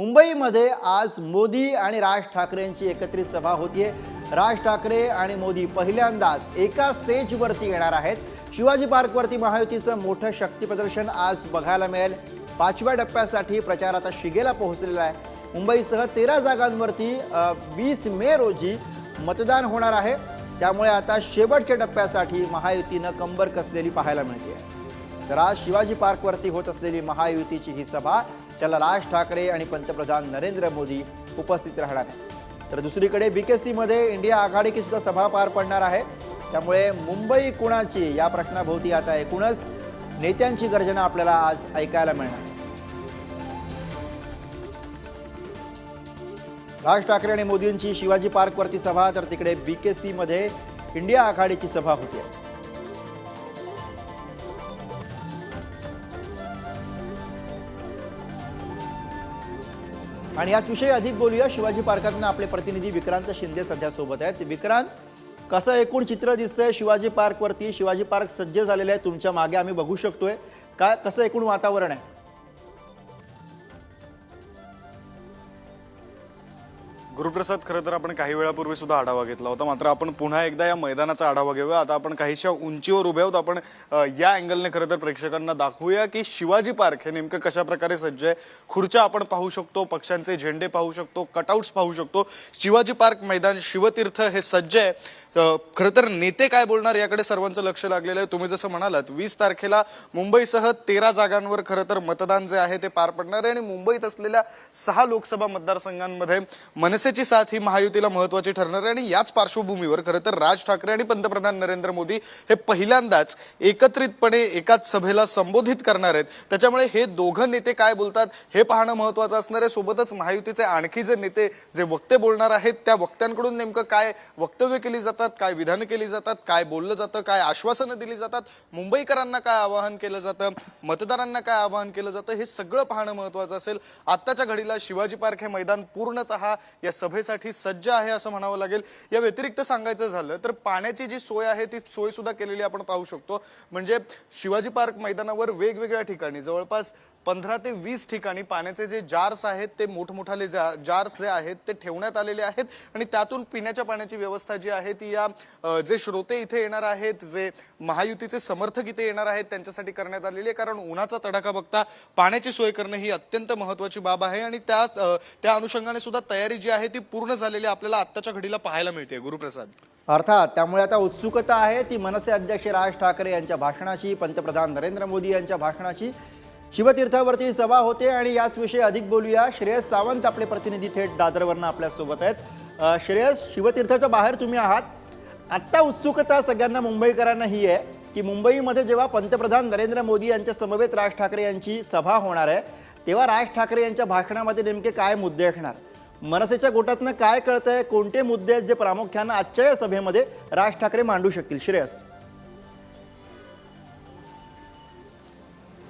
मुंबईमध्ये आज मोदी आणि राज ठाकरेंची एकत्रित सभा होतीये. राज ठाकरे आणि मोदी पहिल्यांदाच एका स्टेजवरती येणार आहेत. शिवाजी पार्कवरती महायुतीचं मोठं शक्तीप्रदर्शन आज बघायला मिळेल. पाचव्या टप्प्यासाठी प्रचार आता शिगेला पोहोचलेला आहे. मुंबईसह तेरा जागांवरती वीस मे रोजी मतदान होणार आहे. त्यामुळे आता शेवटच्या टप्प्यासाठी महायुतीनं कंबर कसलेली पाहायला मिळते तर आज शिवाजी पार्कवरती होत असलेली महायुतीची ही सभा त्याला राज ठाकरे आणि पंतप्रधान नरेंद्र मोदी उपस्थित राहणार आहे तर दुसरीकडे बी के सीमध्ये इंडिया आघाडीची सुद्धा सभा पार पडणार आहे. त्यामुळे मुंबई कुणाची या प्रश्नाभोवती आता एकूणच नेत्यांची गर्जना आपल्याला आज ऐकायला मिळणार. राज ठाकरे आणि मोदींची शिवाजी पार्कवरती सभा तर तिकडे बी के सीमध्ये इंडिया आघाडीची सभा होती आणि याच विषयी अधिक बोलूया. शिवाजी पार्कातनं आपले प्रतिनिधी विक्रांत शिंदे सध्या सोबत आहेत. विक्रांत कसं एकूण चित्र दिसतंय शिवाजी पार्कवरती? शिवाजी पार्क सज्ज झालेलं आहे. तुमच्या मागे आम्ही बघू शकतोय. काय कसं एकूण वातावरण आहे? गुरुप्रसाद खरं तर आपण काही वेळापूर्वी सुद्धा आढावा घेतला होता. मात्र आपण पुन्हा एकदा या मैदानाचा आढावा घेऊया. आता आपण काहीशा उंचीवर उभे आहोत. आपण या अँगलने खरं तर प्रेक्षकांना दाखवूया की शिवाजी पार्क हे नेमकं कशा प्रकारे सज्ज आहे. खुर्च्या आपण पाहू शकतो पक्षांचे झेंडे पाहू शकतो कटआउट्स पाहू शकतो. शिवाजी पार्क मैदान शिवतीर्थ हे सज्ज आहे. खरं तर नेते काय बोलणार याकडे सर्वांचं लक्ष लागलेलं आहे. तुम्ही जसं म्हणालात वीस तारखेला मुंबईसह तेरा जागांवर खरं तर मतदान जे आहे ते पार पडणार आहे. आणि मुंबईत असलेल्या सहा लोकसभा मतदारसंघांमध्ये मनसेची साथ ही महायुतीला महत्वाची ठरणार आहे. आणि याच पार्श्वभूमीवर खरं तर राज ठाकरे आणि पंतप्रधान नरेंद्र मोदी हे पहिल्यांदाच एकत्रितपणे एकाच सभेला संबोधित करणार आहेत. त्याच्यामुळे हे दोघं नेते काय बोलतात हे पाहणं महत्वाचं असणार आहे. सोबतच महायुतीचे आणखी जे नेते जे वक्ते बोलणार आहेत त्या वक्त्यांकडून नेमकं काय वक्तव्य केली जातात काय विधानं केली जातात काय बोललं जातं काय आश्वासनं दिली जातात मुंबईकरांना काय आवाहन केलं जातं मतदारांना काय आवाहन केलं जातं हे सगळं पाहणं महत्वाचं असेल. आत्ताच्या घडीला शिवाजी पार्क हे मैदान पूर्णतः या सभेसाठी सज्ज आहे असं म्हणावं लागेल. या व्यतिरिक्त सांगायचं झालं तर पाण्याची जी सोय आहे ती सोय सुद्धा केलेली आपण पाहू शकतो. म्हणजे शिवाजी पार्क मैदानावर वेगवेगळ्या ठिकाणी जवळपास पंधरा ते वीस ठिकाणी पाण्याचे जे जार्स आहेत ते मोठमोठाले जा जार्स जे आहेत ते ठेवण्यात आलेले आहेत आणि त्यातून पिण्याच्या पाण्याची व्यवस्था जी आहे ती या जे श्रोते इथे येणार आहेत जे महायुतीचे समर्थक इथे येणार आहेत त्यांच्यासाठी करण्यात आलेली आहे. कारण उन्हाचा तडाखा बघता पाण्याची सोय करणं ही अत्यंत महत्वाची बाब आहे आणि त्या त्या अनुषंगाने सुद्धा तयारी जी आहे ती पूर्ण झालेली आपल्याला आत्ताच्या घडीला पाहायला मिळते गुरुप्रसाद. अर्थात त्यामुळे आता उत्सुकता आहे ती मनसे अध्यक्ष राज ठाकरे यांच्या भाषणाची पंतप्रधान नरेंद्र मोदी यांच्या भाषणाची शिवतीर्थावरती सभा होते आणि याच विषयी अधिक बोलूया. श्रेयस सावंत आपले प्रतिनिधी थेट दादरवरनं आपल्यासोबत आहेत. श्रेयस शिवतीर्थाच्या बाहेर तुम्ही आहात. आत्ता उत्सुकता सगळ्यांना मुंबईकरांना ही आहे की मुंबईमध्ये जेव्हा पंतप्रधान नरेंद्र मोदी यांच्या समवेत राज ठाकरे यांची सभा होणार आहे तेव्हा राज ठाकरे यांच्या भाषणामध्ये नेमके काय मुद्दे असणार? मनसेच्या गोटातनं काय कळतंय? कोणते मुद्दे आहेत जे प्रामुख्यानं आजच्या या सभेमध्ये राज ठाकरे मांडू शकतील? श्रेयस.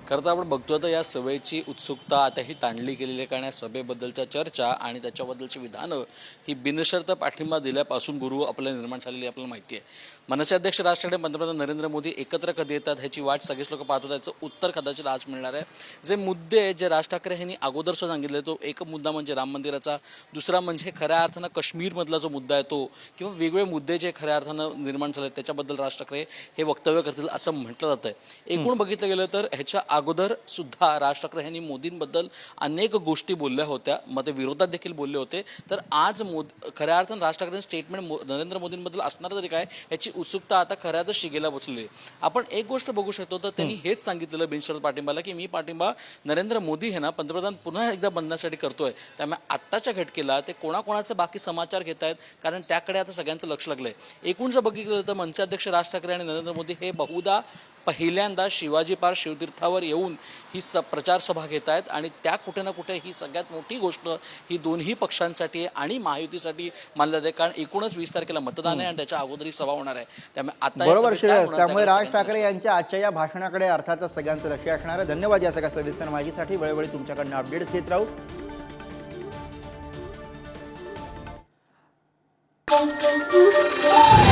खरं तर आपण बघतोय तर या सभेची उत्सुकता आता ही ताणली गेलेली आहे कारण या सभेबद्दलच्या चर्चा आणि त्याच्याबद्दलची विधानं ही बिनशर्त पाठिंबा दिल्यापासून गुरु आपल्याला निर्माण झालेली आपल्याला माहिती आहे. मनसे अध्यक्ष राज ठाकरे पंतप्रधान नरेंद्र मोदी एकत्र कधी येतात ह्याची वाट सगळेच लोक पाहत त्याचं याचं उत्तर कदाचित आज मिळणार आहे. जे मुद्दे आहेत, जे राज ठाकरे यांनी अगोदर सांगितले तो एक मुद्दा म्हणजे राम मंदिराचा दुसरा म्हणजे खऱ्या अर्थानं काश्मीरमधला जो मुद्दा आहे तो किंवा वेगवेगळे मुद्दे जे खऱ्या अर्थानं निर्माण झाले त्याच्याबद्दल राज ठाकरे हे वक्तव्य करतील असं म्हटलं जातं एकूण बघितलं गेलं तर ह्याच्या अगोदर सुद्धा राज ठाकरे यांनी मोदींबद्दल अनेक गोष्टी बोलल्या होत्या. मग ते विरोधात देखील बोलले होते. तर आज मोद खऱ्या अर्थानं राज ठाकरे स्टेटमेंट नरेंद्र मोदींबद्दल असणार तरी काय याची उत्सुकता आता खऱ्यातच शिगेला बसलेली आहे. आपण एक गोष्ट बघू शकतो तर त्यांनी हेच सांगितलेलं बिनशर्त पाठिंबाला की मी पाठिंबा नरेंद्र मोदी हे ना पंतप्रधान पुन्हा एकदा बनण्यासाठी करतोय. त्यामुळे आत्ताच्या घटकेला ते कोणाकोणाचे बाकी समाचार घेत आहेत कारण त्याकडे आता सगळ्यांचं लक्ष लागलंय. एकूण जर बघितलं तर मनसे अध्यक्ष राज ठाकरे आणि नरेंद्र मोदी हे बहुधा पहिल्यांदा शिवाजी पार्क शिवतीर्थावर येऊन ही स प्रचार सभा घेत आहेत आणि त्या कुठे ना कुठे ही सगळ्यात मोठी गोष्ट ही दोन्ही पक्षांसाठी आणि महायुतीसाठी मानलं जाते. कारण एकूणच वीस तारखेला मतदान आहे आणि त्याच्या अगोदर सभा होणार आहे. त्यामुळे आता त्यामुळे राज ठाकरे यांच्या आजच्या या भाषणाकडे अर्थातच सगळ्यांचं लक्ष असणार आहे. धन्यवाद या सगळ्या सविस्तर माहितीसाठी. वेळोवेळी तुमच्याकडनं अपडेट्स घेत राहू. Thank you.